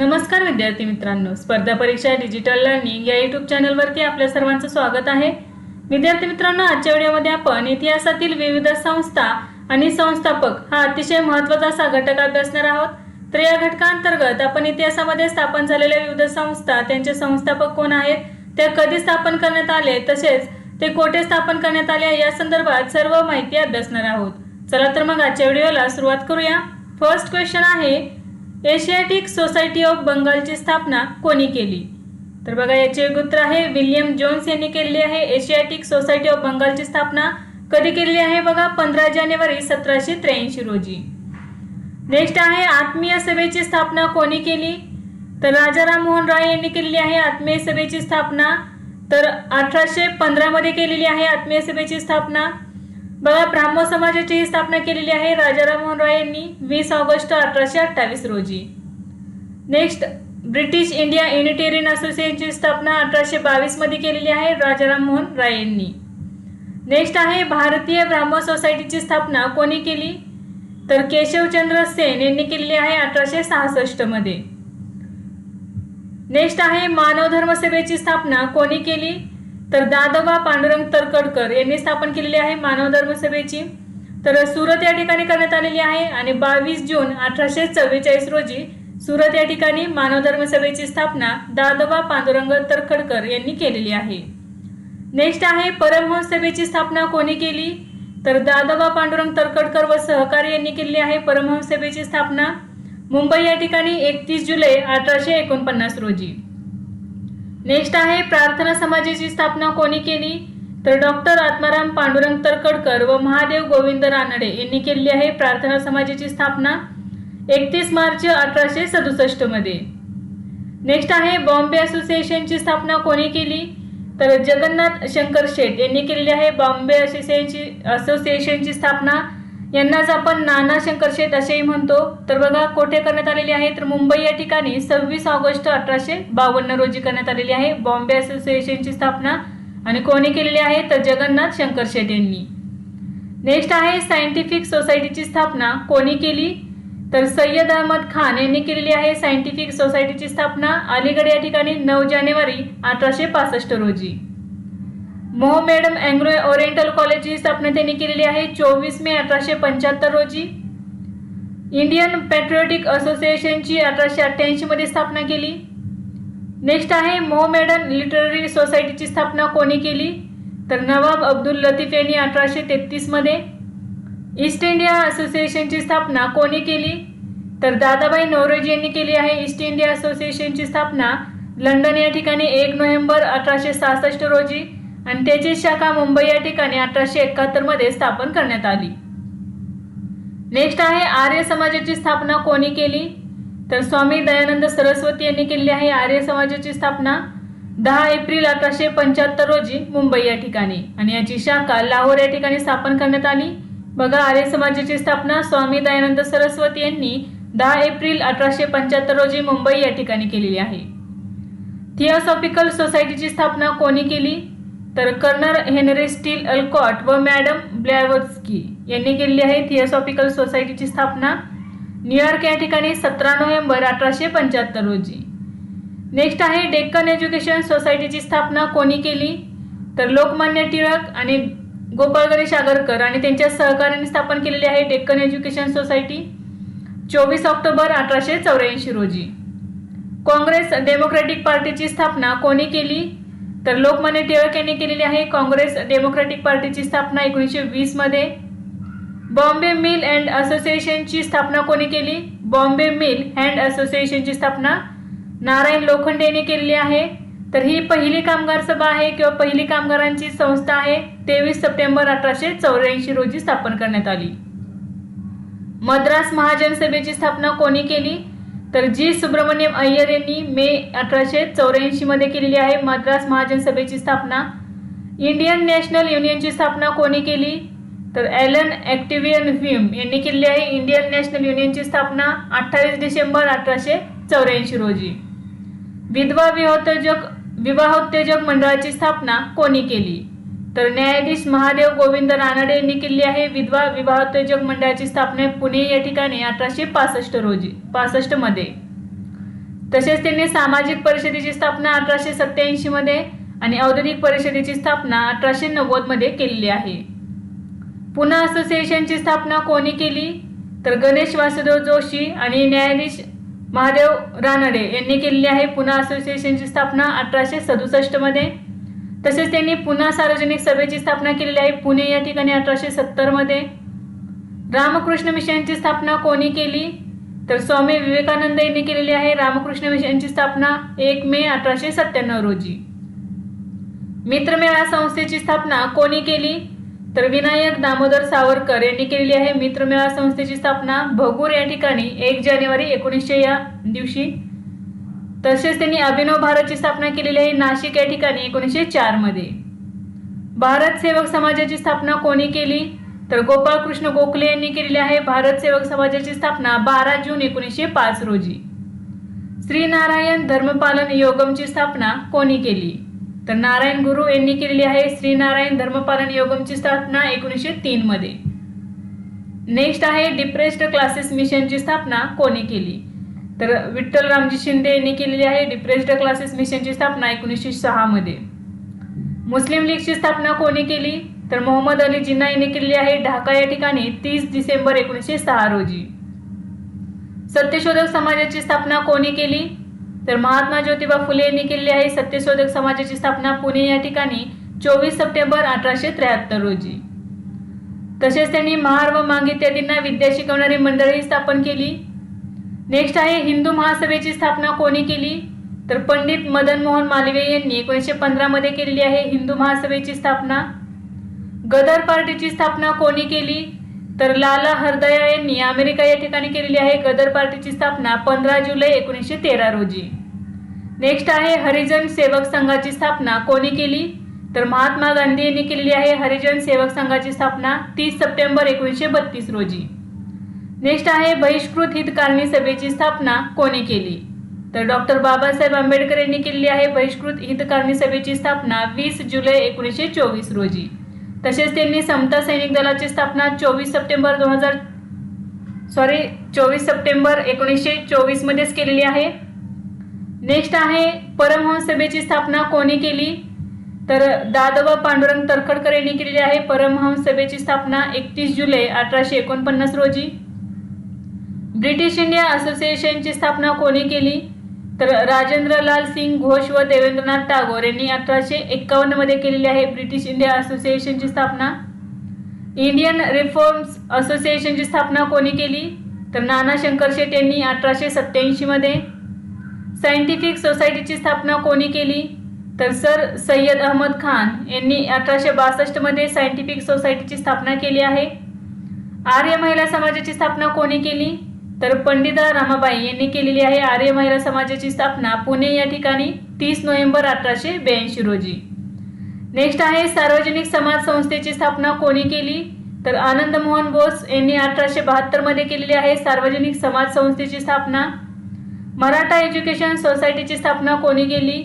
नमस्कार विद्यार्थी मित्रांनो. स्पर्धा परीक्षा डिजिटल लर्निंग या युट्यूब चॅनलवरती आपल्या सर्वांचं स्वागत आहे. विद्यार्थी मित्रांनो आजच्या व्हिडिओमध्ये आपण इतिहासातील विविध संस्था आणि संस्थापक हा अतिशय महत्त्वाचा असा घटक अभ्यासणार आहोत. तर या घटकांतर्गत आपण इतिहासामध्ये स्थापन झालेल्या विविध संस्था त्यांचे संस्थापक कोण आहेत त्या कधी स्थापन करण्यात आले तसेच ते कोठे स्थापन करण्यात आले या संदर्भात सर्व माहिती अभ्यासणार आहोत. चला तर मग आजच्या व्हिडिओला सुरुवात करूया. फर्स्ट क्वेश्चन आहे एशियाटिक सोसायटी ऑफ बंगालची स्थापना कोणी केली? तर बघा याचे उत्तर आहे. विल्यम जोन्स यांनी केलेली आहे. एशियाटिक सोसायटी ऑफ बंगालची स्थापना कधी केलेली आहे बघा? पंधरा जानेवारी सतराशे त्र्याऐंशी रोजी. नेक्स्ट आहे आत्मीय सभेची स्थापना कोणी केली? तर राजा राममोहन राय यांनी केलेली आहे आत्मीय सभेची स्थापना. तर अठराशे पंधरामध्ये केलेली आहे आत्मीय सभेची स्थापना. बघा ब्राह्मण समाजाची स्थापना केलेली आहे राजाराम मोहन रॉय यांनी वीस ऑगस्ट अठराशे अठ्ठावीस रोजी. नेक्स्ट ब्रिटिश इंडिया युनिटेरियन असोसिएशनची स्थापना अठराशे बावीसमध्ये केलेली आहे राजाराम मोहन राय यांनी. नेक्स्ट आहे भारतीय ब्राह्म सोसायटीची स्थापना कोणी केली? तर केशवचंद्र सेन यांनी केलेली आहे अठराशे सहासष्टमध्ये नेक्स्ट आहे मानव धर्म सभेची स्थापना कोणी केली? तर दादोबा पांडुरंग तरकडकर यांनी स्थापन केलेली आहे मानव धर्म सभेची. तर सुरत या ठिकाणी करण्यात आलेली आहे आणि बावीस जून अठराशे चव्वेचाळीस रोजी सुरत या ठिकाणी मानव धर्म सभेची स्थापना दादोबा पांडुरंग तरखडकर यांनी केलेली आहे. नेक्स्ट आहे परमहंस सभेची स्थापना कोणी केली? तर दादोबा पांडुरंग तरखडकर व सहकारी यांनी केलेली आहे परमहंस सभेची स्थापना. मुंबई या ठिकाणी एकतीस जुलै अठराशे एकोणपन्नास रोजी. नेक्स्ट आहे प्रार्थना समाजाची स्थापना कोणी केली? तर डॉक्टर आत्माराम पांडुरंग तरकडकर व महादेव गोविंद रानडे यांनी केलेली आहे प्रार्थना समाजाची स्थापना एकतीस मार्च अठराशे सदुसष्टमध्ये नेक्स्ट आहे बॉम्बे असोसिएशनची स्थापना कोणी केली? तर जगन्नाथ शंकर शेठ यांनी केलेली आहे बॉम्बे असोसिएशनची असोसिएशनची स्थापना यांनाच आपण नाना शंकर शेठ असेही म्हणतो. तर बघा कोठे करण्यात आलेली आहे? तर मुंबई या ठिकाणी सव्वीस ऑगस्ट अठराशे बावन्न रोजी करण्यात आलेली आहे. बॉम्बे असोसिएशनची स्थापना आणि कोणी केलेली आहे? तर जगन्नाथ शंकर शेठ यांनी. नेक्स्ट आहे सायंटिफिक सोसायटीची स्थापना. कोणी केली? तर सय्यद अहमद खान यांनी केलेली आहे सायंटिफिक सोसायटीची स्थापना. अलीगड या ठिकाणी नऊ जानेवारी अठराशे पासष्ट रोजी. मोहमेडम अँग्लो ओरिएंटल कॉलेजची स्थापना त्यांनी केलेली आहे. चोवीस मे अठराशे पंच्याहत्तर रोजी इंडियन पॅट्रियोटिक असोसिएशनची अठराशे अठ्ठ्याऐंशीमध्ये स्थापना केली. नेक्स्ट आहे मोहमेडन लिटररी सोसायटीची स्थापना कोणी केली? तर नवाब अब्दुल लतीफ यांनी अठराशे तेहतीसमध्ये ईस्ट इंडिया असोसिएशनची स्थापना कोणी केली? तर दादाबाई नवरोजी यांनी केली आहे. ईस्ट इंडिया असोसिएशनची स्थापना लंडन या ठिकाणी एक नोव्हेंबर अठराशे सहासष्ट रोजी. आणि त्याची शाखा मुंबई या ठिकाणी अठराशे एकाहत्तरमध्ये स्थापन करण्यात आली. नेक्स्ट आहे आर्य समाजाची स्थापना कोणी केली? तर स्वामी दयानंद सरस्वती यांनी केलेली आहे आर्य समाजाची स्थापना दहा एप्रिल अठराशे पंच्याहत्तर रोजी मुंबई या ठिकाणी. आणि याची शाखा लाहोर या ठिकाणी स्थापन करण्यात आली. बघा आर्य समाजाची स्थापना स्वामी दयानंद सरस्वती यांनी दहा एप्रिल अठराशे पंच्याहत्तर रोजी मुंबई या ठिकाणी केलेली आहे. थिओसॉफिकल सोसायटीची स्थापना कोणी केली? तर कर्नर हेनरी स्टील अल्कॉट व मॅडम ब्लॅवस्की यांनी केलेली आहे थिओसॉफिकल सोसायटीची स्थापना न्यूयॉर्क या ठिकाणी सतरा नोव्हेंबर अठराशे पंच्याहत्तर रोजी. नेक्स्ट आहे डेक्कन एज्युकेशन सोसायटीची स्थापना कोणी केली? तर लोकमान्य टिळक आणि गोपाळ गणेश आगरकर आणि त्यांच्या सहकार्याने स्थापन केलेली आहे डेक्कन एज्युकेशन सोसायटी चोवीस ऑक्टोबर अठराशे चौऱ्याऐंशी रोजी. काँग्रेस डेमोक्रॅटिक पार्टीची स्थापना कोणी केली? तर लोकमान्य टिळक यांनी केलेली आहे काँग्रेस डेमोक्रॅटिक पार्टीची स्थापना एकोणीसशे वीसमध्ये बॉम्बे मिल अँड असोसिएशनची स्थापना कोणी केली? बॉम्बे मिल अँड असोसिएशनची स्थापना नारायण लोखंडे यांनी केलेली आहे. तर ही पहिली कामगार सभा आहे किंवा पहिली कामगारांची संस्था आहे तेवीस सप्टेंबर अठराशे चौऱ्याऐंशी रोजी स्थापन करण्यात आली. मद्रास महाजन सभेची स्थापना कोणी केली? तर जी सुब्रमण्यम अय्यर यांनी मे अठराशे चौऱ्याऐंशीमध्ये केलेली आहे मद्रास महाजन सभेची स्थापना. इंडियन नॅशनल युनियनची स्थापना कोणी केली? तर ॲलन ॲक्टिव्हियन व्हिम यांनी केलेली आहे. इंडियन नॅशनल युनियनची स्थापना अठ्ठावीस डिसेंबर अठराशे चौऱ्याऐंशी रोजी. विधवा विवाहोत्तेजक विवाहोत्तेजक मंडळाची स्थापना कोणी केली? तर न्यायाधीश महादेव गोविंद रानडे यांनी केली आहे विधवा विवाहोत्तेजक मंडळाची स्थापना पुणे या ठिकाणी अठराशे पासष्ट रोजी पासष्टमध्ये. तसेच त्यांनी सामाजिक परिषदेची स्थापना अठराशे सत्याऐंशी मध्ये आणि औद्योगिक परिषदेची स्थापना अठराशे नव्वदमध्ये केलेली आहे. पुन्हा असोसिएशनची स्थापना कोणी केली? तर गणेश वासुदेव जोशी आणि न्यायाधीश महादेव रानडे यांनी केलेली आहे पुन्हा असोसिएशनची स्थापना अठराशे सदुसष्टमध्ये. तसेच त्यांनी पुन्हा सार्वजनिक सभेची स्थापना केलेली आहे. पुणे या ठिकाणी अठराशे सत्तरमध्ये. रामकृष्ण मिशनची स्थापना कोणी केली? तर स्वामी विवेकानंद यांनी केलेली आहे. रामकृष्ण मिशनची स्थापना एक मे अठराशे सत्त्याण्णव रोजी. मित्रमेळा संस्थेची स्थापना कोणी केली? तर विनायक दामोदर सावरकर यांनी केलेली आहे. मित्रमेळा संस्थेची स्थापना भगूर या ठिकाणी एक जानेवारी एकोणीसशे या दिवशी तसेच त्यांनी अभिनव भारतची स्थापना केलेली आहे नाशिक या ठिकाणी एकोणीसशे चारमध्ये भारत सेवक समाजाची स्थापना कोणी केली? तर गोपाळकृष्ण गोखले यांनी केलेली आहे भारत सेवक समाजाची स्थापना बारा जून एकोणीसशे पाच रोजी. श्रीनारायण धर्मपालन योगमची स्थापना कोणी केली? तर नारायण गुरु यांनी केलेली आहे श्रीनारायण धर्मपालन योगमची स्थापना एकोणीसशे तीनमध्ये नेक्स्ट आहे डिप्रेस्ड क्लासेस मिशनची स्थापना कोणी केली? तर विठ्ठल रामजी शिंदे यांनी केलेली आहे डिप्रेस्ड क्लासेस मिशनची स्थापना एकोणीसशे सहामध्ये मुस्लिम लीगची स्थापना कोणी केली? तर मोहम्मद अली जिन्ना यांनी केलेली आहे ढाका या ठिकाणी तीस डिसेंबर एकोणीसशे सहा रोजी. सत्यशोधक समाजाची स्थापना कोणी केली? तर महात्मा ज्योतिबा फुले यांनी केलेली आहे सत्यशोधक समाजाची स्थापना पुणे या ठिकाणी चोवीस सप्टेंबर अठराशे त्र्याहत्तर रोजी. तसेच त्यांनी महार व मांग इत्यादींना विद्या शिकवणारी मंडळी स्थापन केली. नेक्स्ट आहे हिंदू महासभेची स्थापना कोणी केली? तर पंडित मदन मोहन मालवीय यांनी एकोणीसशे पंधरामध्ये केलेली आहे हिंदू महासभेची स्थापना. गदर पार्टीची स्थापना कोणी केली? तर लाला हरदया यांनी अमेरिका या ठिकाणी केलेली आहे गदर पार्टीची स्थापना पंधरा जुलै एकोणीसशे तेरा रोजी. नेक्स्ट आहे हरिजन सेवक संघाची स्थापना कोणी केली? तर महात्मा गांधी यांनी केलेली आहे हरिजन सेवक संघाची स्थापना तीस सप्टेंबर एकोणीसशे बत्तीस रोजी. नेक्स्ट आहे बहिष्कृत हितकारणी सभेची स्थापना कोणी केली? तर डॉक्टर बाबासाहेब आंबेडकर यांनी केलेली आहे बहिष्कृत हितकारणी सभेची स्थापना वीस जुलै एकोणीसशे चोवीस रोजी. तसेच त्यांनी समता सैनिक दलाची स्थापना चोवीस सप्टेंबर दोन हजार सॉरी चोवीस सप्टेंबर एकोणीसशे चोवीसमध्येच केलेली आहे. नेक्स्ट आहे परमहंस सभेची स्थापना कोणी केली? तर दादोबा पांडुरंग तरखडकर यांनी केलेली आहे परमहंस सभेची स्थापना एकतीस जुलै अठराशे एकोणपन्नास रोजी. ब्रिटिश इंडिया असोसिएशनची स्थापना कोणी केली? तर राजेंद्र लाल सिंग घोष व देवेंद्रनाथ टागोर यांनी अठराशे एक्कावन्नमध्ये केलेली आहे ब्रिटिश इंडिया असोसिएशनची स्थापना. इंडियन रिफॉर्म्स असोसिएशनची स्थापना कोणी केली? तर नाना शंकर शेट यांनी अठराशे सत्त्याऐंशीमध्ये. सायंटिफिक सोसायटीची स्थापना कोणी केली? तर सर सय्यद अहमद खान यांनी अठराशे बासष्टमध्ये सायंटिफिक सोसायटीची स्थापना केली आहे. आर्य महिला समाजाची स्थापना कोणी केली? तर पंडिता रामाबाई यांनी केलेली आहे आर्य महिला समाजाची स्थापना पुणे या ठिकाणी तीस नोव्हेंबर अठराशे ब्याऐंशी रोजी. नेक्स्ट आहे सार्वजनिक समाज संस्थेची स्थापना कोणी केली? तर आनंद मोहन बोस यांनी अठराशे बहात्तरमध्ये केलेली आहे सार्वजनिक समाज संस्थेची स्थापना. मराठा एज्युकेशन सोसायटीची स्थापना कोणी केली?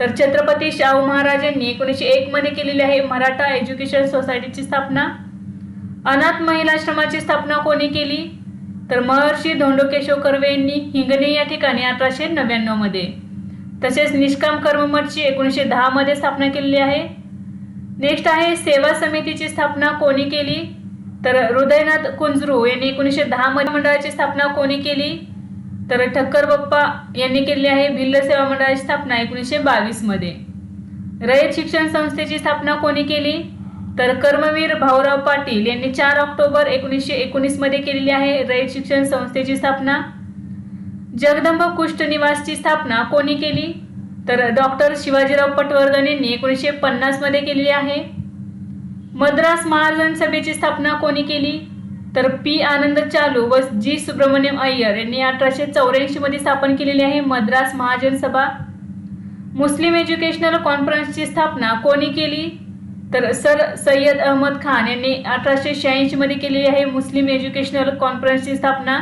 तर छत्रपती शाहू महाराजांनी एकोणीसशे एक मध्ये केलेली आहे मराठा एज्युकेशन सोसायटीची स्थापना. अनाथ महिलाश्रमाची स्थापना कोणी केली? तर महर्षी धोंडो केशव कर्वे यांनी हिंगणे या ठिकाणी अठराशे नव्याण्णवमध्ये तसेच निष्काम कर्ममठची एकोणीसशे दहामध्ये स्थापना केलेली आहे. नेक्स्ट आहे सेवा समितीची स्थापना कोणी केली? तर हृदयनाथ कुंजरू यांनी एकोणीसशे दहामध्ये मंडळाची स्थापना कोणी केली? तर ठक्कर बाप्पा यांनी केलेली आहे भिल्ल सेवा मंडळाची स्थापना एकोणीसशे बावीसमध्ये रयत शिक्षण संस्थेची स्थापना कोणी केली? तर कर्मवीर भाऊराव पाटील यांनी चार ऑक्टोबर एकोणीसशे एकोणीसमध्ये केलेली आहे रयत शिक्षण संस्थेची स्थापना. जगदंब कुष्ठ निवासची स्थापना कोणी केली? तर डॉक्टर शिवाजीराव पटवर्धन यांनी एकोणीसशे पन्नासमध्ये केलेली आहे. मद्रास महाजन सभेची स्थापना कोणी केली? तर पी आनंद चालू व जी सुब्रमण्यम अय्यर यांनी अठराशे चौऱ्याऐंशी मध्ये स्थापन केलेली आहे मद्रास महाजन सभा. मुस्लिम एज्युकेशनल कॉन्फरन्सची स्थापना कोणी केली? तर सर सय्यद अहमद खान यांनी अठराशे शहाऐंशी मध्ये केलेली आहे मुस्लिम एज्युकेशनल कॉन्फरन्सची स्थापना.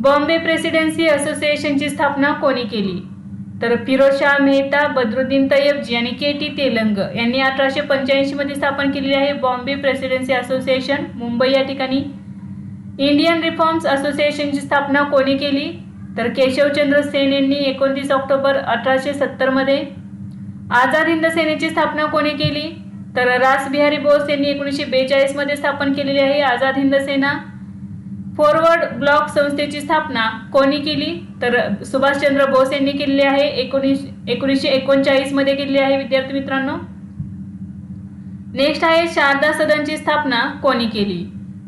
बॉम्बे प्रेसिडेन्सी असोसिएशनची स्थापना कोणी केली? तर फिरोजशाह मेहता बद्रुद्दीन तय्यबजी आणि के टी तेलंग यांनी अठराशे पंच्याऐंशी मध्ये स्थापन केलेली आहे बॉम्बे प्रेसिडेन्सी असोसिएशन मुंबई या ठिकाणी. इंडियन रिफॉर्म्स असोसिएशनची स्थापना कोणी केली? तर केशवचंद्र सेन यांनी एकोणतीस ऑक्टोबर अठराशे सत्तरमध्ये आझाद हिंद सेनेची स्थापना कोणी केली? तर रासबिहारी बोस यांनी एकोणीसशे बेचाळीसमध्ये स्थापन केलेली आहे आझाद हिंद सेना. फॉरवर्ड ब्लॉक संस्थेची स्थापना कोणी केली? तर सुभाषचंद्र बोस यांनी केलेली आहे. एकोणीस एकोणीसशे एकोणचाळीसमध्ये केलेली आहे विद्यार्थी मित्रांनो. नेक्स्ट आहे शारदा सदनची स्थापना कोणी केली?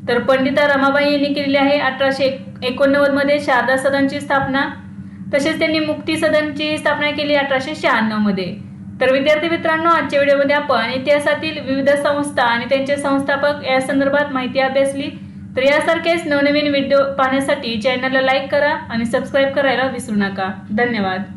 तर पंडिता रमाबाई यांनी केलेली आहे अठराशे एकोणनव्वदमध्ये शारदा सदनची स्थापना. तसेच त्यांनी मुक्ती सदनची स्थापना केली अठराशे शहाण्णवमध्ये तर विद्यार्थी मित्रांनो आजच्या व्हिडिओमध्ये आपण इतिहासातील विविध संस्था आणि त्यांचे संस्थापक या संदर्भात माहिती अभ्यासली. तर यासारखेच नवनवीन व्हिडिओ पाहण्यासाठी चॅनलला लाईक करा आणि सबस्क्राईब करायला विसरू नका. धन्यवाद.